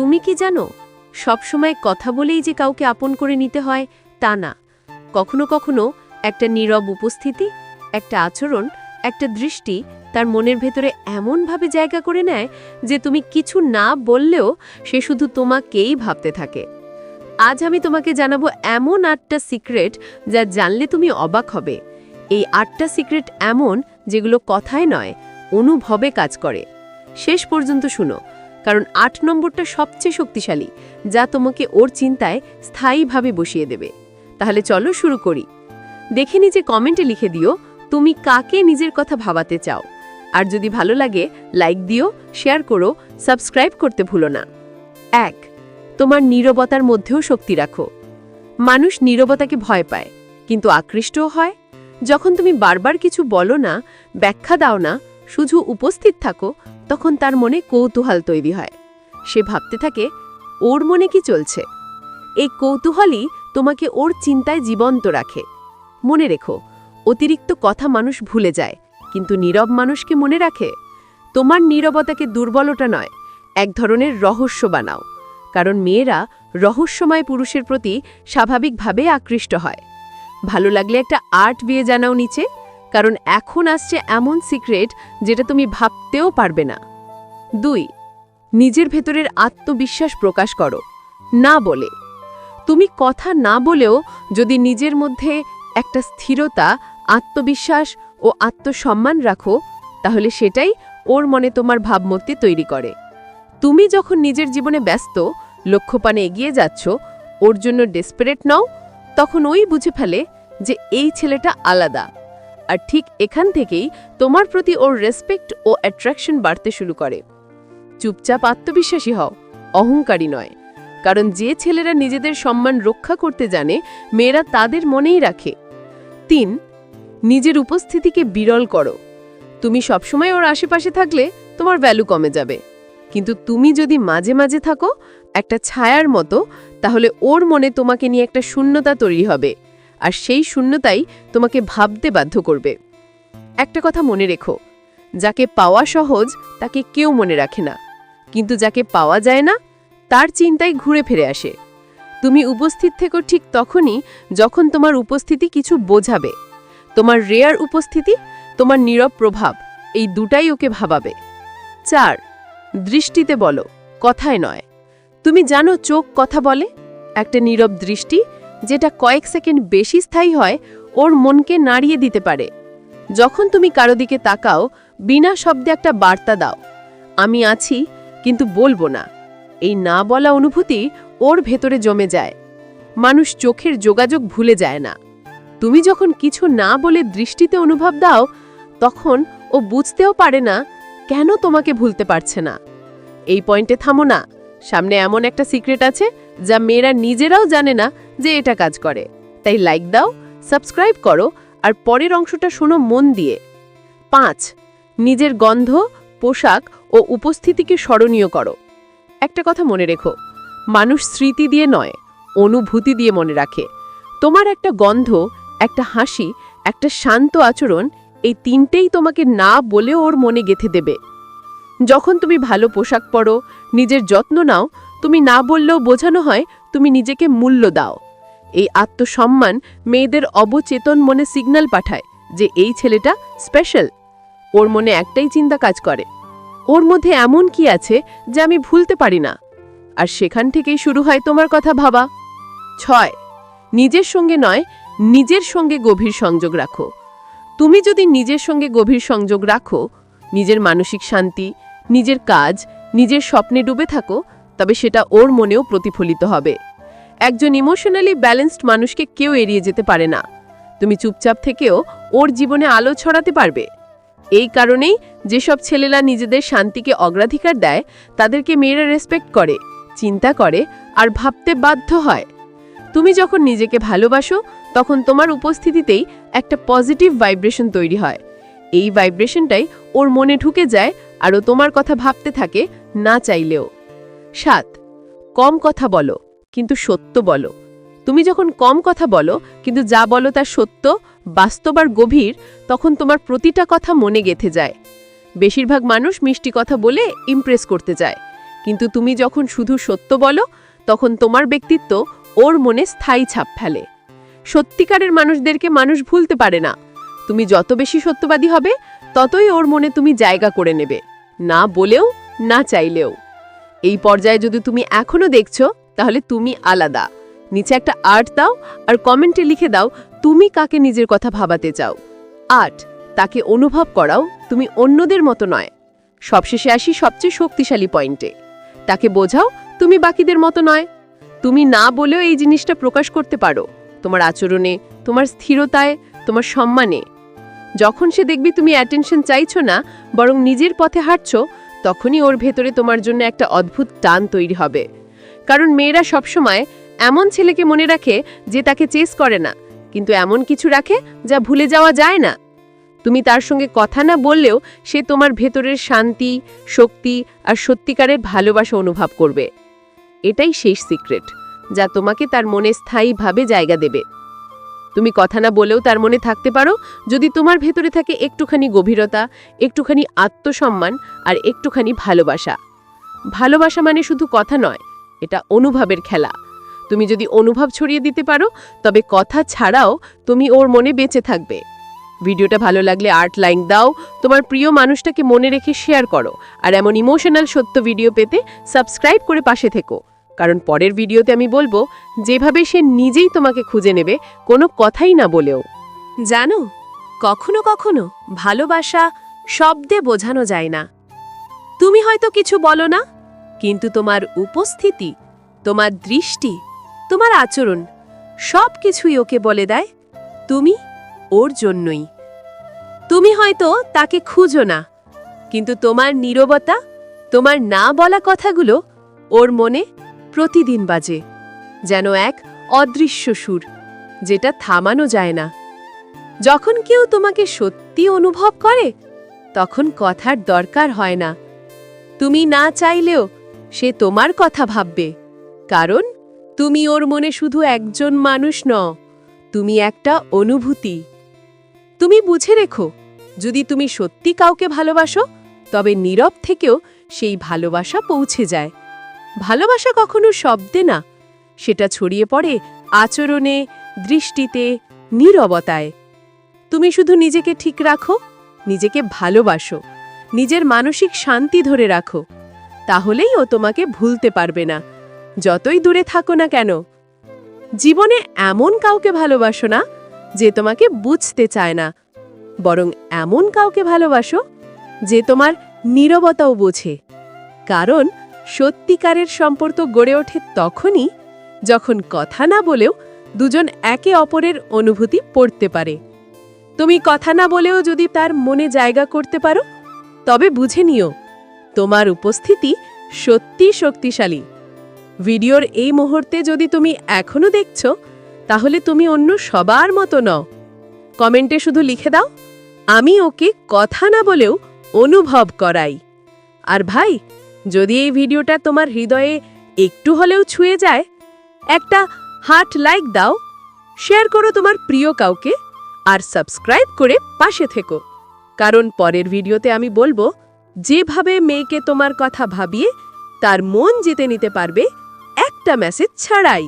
তুমি কি জানো, সবসময় কথা বলেই যে কাউকে আপন করে নিতে হয়, তা না। কখনো কখনো একটা নীরব উপস্থিতি, একটা আচরণ, একটা দৃষ্টি তার মনের ভেতরে এমনভাবে জায়গা করে নেয় যে তুমি কিছু না বললেও সে শুধু তোমাকেই ভাবতে থাকে। আজ আমি তোমাকে জানাব এমন আটটা সিক্রেট যা জানলে তুমি অবাক হবে। এই আটটা সিক্রেট এমন যেগুলো কথায় নয়, অনুভবে কাজ করে। শেষ পর্যন্ত শুনো। কারণ আট নম্বরটা সবচেয়ে শক্তিশালী, যা তোমাকে ওর চিন্তায় স্থায়ীভাবে বসিয়ে দেবে। তাহলে চলো শুরু করি। দেখে নিজে কমেন্টে লিখে দিও, তুমি কাকে নিজের কথা ভাবাতে চাও? আর যদি ভালো লাগে, লাইক দিও, শেয়ার করো, সাবস্ক্রাইব করতে ভুলো না। এক, তোমার নীরবতার মধ্যেও শক্তি রাখো। মানুষ নীরবতাকে ভয় পায়, কিন্তু আকৃষ্টও হয়। যখন তুমি বারবার কিছু বলো না, ব্যাখ্যা দাও না শুধু উপস্থিত থাকো, তখন তার মনে কৌতূহল তৈরি হয়। সে ভাবতে থাকে, ওর মনে কি চলছে? এই কৌতূহলই তোমাকে ওর চিন্তায় জীবন্ত রাখে। মনে রেখো, অতিরিক্ত কথা মানুষ ভুলে যায়, কিন্তু নীরব মানুষকে মনে রাখে? তোমার নীরবতাকে দুর্বলতা নয়, এক ধরনের রহস্য বানাও। কারণ মেয়েরা রহস্যময় পুরুষের প্রতি স্বাভাবিকভাবে আকৃষ্ট হয়। ভালো লাগলে একটা আর্ট বিয়ে জানাও নিচে। কারণ এখন আসছে এমন সিক্রেট যেটা তুমি ভাবতেও পারবে না। দুই, নিজের ভেতরের আত্মবিশ্বাস প্রকাশ করো। না বলে। তুমি কথা না বলেও যদি নিজের মধ্যে একটা স্থিরতা, আত্মবিশ্বাস ও আত্মসম্মান রাখো, তাহলে সেটাই ওর মনে তোমার ভাবমূর্তি তৈরি করে। তুমি যখন নিজের জীবনে ব্যস্ত লক্ষ্যপানে এগিয়ে যাচ্ছ, ওর জন্য ডেসপারেট নও, তখন ওই বুঝে ফেলে যে এই ছেলেটা আলাদা। আর ঠিক এখান থেকেই তোমার প্রতি ওর রেসপেক্ট ও অ্যাট্রাকশন বাড়তে শুরু করে। চুপচাপ আত্মবিশ্বাসী হও, অহংকারী নয়। কারণ যে ছেলেরা নিজেদের সম্মান রক্ষা করতে জানে, মেয়েরা তাদের মনেই রাখে। তিন, নিজের উপস্থিতিকে বিরল করো। তুমি সবসময় ওর আশেপাশে থাকলে তোমার ভ্যালু কমে যাবে। কিন্তু তুমি যদি মাঝে মাঝে থাকো, একটা ছায়ার মতো, তাহলে ওর মনে তোমাকে নিয়ে একটা শূন্যতা তৈরি হবে। আর সেই শূন্যতাই তোমাকে ভাবতে বাধ্য করবে। একটা কথা মনে রেখো, যাকে পাওয়া সহজ, তাকে কেউ মনে রাখে না। কিন্তু যাকে পাওয়া যায় না, তার চিন্তায় ঘুরে ফিরে আসে। তুমি উপস্থিত থেকো ঠিক তখনই যখন তোমার উপস্থিতি কিছু বোঝাবে। তোমার রেয়ার উপস্থিতি, তোমার নীরব প্রভাব, এই দুটাই ওকে ভাবাবে। চার, দৃষ্টিতে বলো, কথায় নয়। তুমি জানো চোখ কথা বলে? একটা নীরব দৃষ্টি যেটা কয়েক সেকেন্ড বেশি স্থায়ী হয়, ওর মনকে নাড়িয়ে দিতে পারে। যখন তুমি কারও দিকে তাকাও, বিনা শব্দে একটা বার্তা দাও। আমি আছি, কিন্তু বলব না। এই না বলা অনুভূতি ওর ভেতরে জমে যায়। মানুষ চোখের যোগাযোগ ভুলে যায় না। তুমি যখন কিছু না বলে দৃষ্টিতে অনুভব দাও, তখন ও বুঝতেও পারে না, কেন তোমাকে ভুলতে পারছে না। এই পয়েন্টে থামো না। সামনে এমন একটা সিক্রেট আছে, যা মেয়েরা নিজেরাও জানে না যে এটা কাজ করে। তাই লাইক দাও সাবস্ক্রাইব করো, আর পরের অংশটা শোনো মন দিয়ে। পাঁচ, নিজের গন্ধ, পোশাক ও উপস্থিতিকে স্মরণীয় করো। একটা কথা মনে রেখো, মানুষ স্মৃতি দিয়ে নয়, অনুভূতি দিয়ে মনে রাখে। তোমার একটা গন্ধ, একটা হাসি, একটা শান্ত আচরণ, এই তিনটেই তোমাকে না বলেও ওর মনে গেথে দেবে। যখন তুমি ভালো পোশাক পরো, নিজের যত্ন নাও, তুমি না বললেও বোঝানো হয় তুমি নিজেকে মূল্য দাও। এই আত্মসম্মান মেয়েদের অবচেতন মনে সিগন্যাল পাঠায় যে এই ছেলেটা স্পেশাল ওর মনে একটাই চিন্তা কাজ করে। ওর মধ্যে এমন কি আছে যা আমি ভুলতে পারি না? আর সেখান থেকেই শুরু হয় তোমার কথা ভাবা। ছয়, নিজের সঙ্গে নয়, নিজের সঙ্গে গভীর সংযোগ রাখো। তুমি যদি নিজের সঙ্গে গভীর সংযোগ রাখো, নিজের মানসিক শান্তি, নিজের কাজ, নিজের স্বপ্নে ডুবে থাকো, তবে সেটা ওর মনেও প্রতিফলিত হবে। একজন ইমোশনালি ব্যালেন্সড মানুষকে কেউ এড়িয়ে যেতে পারে না। তুমি চুপচাপ থেকেও ওর জীবনে আলো ছড়াতে পারবে। এই কারণেই যেসব ছেলেরা নিজেদের শান্তিকে অগ্রাধিকার দেয়, তাদেরকে মেয়েরা রেসপেক্ট করে, চিন্তা করে আর ভাবতে বাধ্য হয়। তুমি যখন নিজেকে ভালোবাসো, তখন তোমার উপস্থিতিতেই একটা পজিটিভ ভাইব্রেশন তৈরি হয়। এই ভাইব্রেশনটাই ওর মনে ঢুকে যায় আর ও তোমার কথা ভাবতে থাকে না চাইলেও। সাত, কম কথা বলো। কিন্তু সত্য বলো। তুমি যখন কম কথা বলো, কিন্তু যা বলো তা সত্য, বাস্তব আর গভীর, তখন তোমার প্রতিটা কথা মনে গেথে যায়। বেশিরভাগ মানুষ মিষ্টি কথা বলে ইমপ্রেস করতে যায়। কিন্তু তুমি যখন শুধু সত্য বলো, তখন তোমার ব্যক্তিত্ব ওর মনে স্থায়ী ছাপ ফেলে। সত্যিকারের মানুষদেরকে মানুষ ভুলতে পারে না। তুমি যত বেশি সত্যবাদী হবে, ততই ওর মনে তুমি জায়গা করে নেবে, না বলেও, না চাইলেও। এই পর্যায়ে যদি তুমি এখনও দেখছ তাহলে তুমি আলাদা। নিচে একটা আর্ট দাও আর কমেন্টে লিখে দাও, তুমি কাকে নিজের কথা ভাবাতে চাও। আট তাকে অনুভব করাও তুমি অন্যদের মতো নয়। সবশেষে আসি সবচেয়ে শক্তিশালী পয়েন্টে। তাকে বোঝাও তুমি বাকিদের মতো নয়। তুমি না বলেও এই জিনিসটা প্রকাশ করতে পারো। তোমার আচরণে, তোমার স্থিরতায়, তোমার সম্মানে। যখন সে দেখবি তুমি অ্যাটেনশন চাইছো না, বরং নিজের পথে হাঁটছ, তখনই ওর ভেতরে তোমার জন্য একটা অদ্ভুত টান তৈরি হবে। কারণ মেয়েরা সবসময় এমন ছেলেকে মনে রাখে যে তাকে চেস করে না, কিন্তু এমন কিছু রাখে যা ভুলে যাওয়া যায় না। তুমি তার সঙ্গে কথা না বললেও সে তোমার ভেতরের শান্তি, শক্তি আর সত্যিকারের ভালোবাসা অনুভব করবে। এটাই শেষ সিক্রেট যা তোমাকে তার মনে স্থায়ীভাবে জায়গা দেবে। তুমি কথা না বলেও তার মনে থাকতে পারো, যদি তোমার ভেতরে থাকে একটুখানি গভীরতা, একটুখানি আত্মসম্মান আর একটুখানি ভালোবাসা। ভালোবাসা মানে শুধু কথা নয় এটা অনুভবের খেলা। তুমি যদি অনুভব ছড়িয়ে দিতে পারো, তবে কথা ছাড়াও তুমি ওর মনে বেঁচে থাকবে। ভিডিওটা ভালো লাগলে আর্ট লাইক দাও, তোমার প্রিয় মানুষটাকে মনে রেখে শেয়ার করো, আর এমন ইমোশনাল সত্য ভিডিও পেতে সাবস্ক্রাইব করে পাশে থেকো। কারণ পরের ভিডিওতে আমি বলব, যেভাবে সে নিজেই তোমাকে খুঁজে নেবে, কোনো কথাই না বলেও। জানো, কখনো কখনো ভালোবাসা শব্দে বোঝানো যায় না। তুমি হয়তো কিছু বলো না কিন্তু তোমার উপস্থিতি, তোমার দৃষ্টি, তোমার আচরণ সব কিছুই ওকে বলে দেয়, তুমি ওর জন্যই। তুমি হয়তো তাকে খুঁজো না, কিন্তু তোমার নীরবতা, তোমার না বলা কথাগুলো ওর মনে প্রতিদিন বাজে, যেন এক অদৃশ্য সুর, যেটা থামানো যায় না। যখন কেউ তোমাকে সত্যি অনুভব করে, তখন কথার দরকার হয় না। তুমি না চাইলেও সে তোমার কথা ভাববে। কারণ তুমি ওর মনে শুধু একজন মানুষ ন তুমি একটা অনুভূতি। তুমি বুঝে রেখো, যদি তুমি সত্যি কাউকে ভালোবাসো, তবে নীরব থেকেও সেই ভালোবাসা পৌঁছে যায়। ভালোবাসা কখনো শব্দে না, সেটা ছড়িয়ে পড়ে আচরণে, দৃষ্টিতে, নীরবতায়। তুমি শুধু নিজেকে ঠিক রাখো, নিজেকে ভালোবাসো, নিজের মানসিক শান্তি ধরে রাখো। তাহলেই ও তোমাকে ভুলতে পারবে না। যতই দূরে থাকো না কেন। জীবনে এমন কাউকে ভালোবাসো না, যে তোমাকে বুঝতে চায় না। বরং এমন কাউকে ভালোবাসো, যে তোমার নীরবতাও বোঝে। কারণ সত্যিকারের সম্পর্ক গড়ে ওঠে তখনই, যখন কথা না বলেও দুজন একে অপরের অনুভূতি পড়তে পারে। তুমি কথা না বলেও যদি তার মনে জায়গা করতে পারো, তবে বুঝে নিও তোমার উপস্থিতি সত্যি শক্তিশালী। ভিডিওর এই মুহূর্তে যদি তুমি এখনও দেখছ, তাহলে তুমি অন্য সবার মতো নও। কমেন্টে শুধু লিখে দাও, আমি ওকে কথা না বলেও অনুভব করাই। আর ভাই, যদি এই ভিডিওটা তোমার হৃদয়ে একটু হলেও ছুঁয়ে যায়, একটা হার্ট লাইক দাও, শেয়ার করো তোমার প্রিয় কাউকে, আর সাবস্ক্রাইব করে পাশে থেকো। কারণ পরের ভিডিওতে আমি বলব যেভাবে মেয়েকে তোমার কথা ভাবিয়ে তার মন জিতে নিতে পারবে একটা মেসেজ ছাড়াই।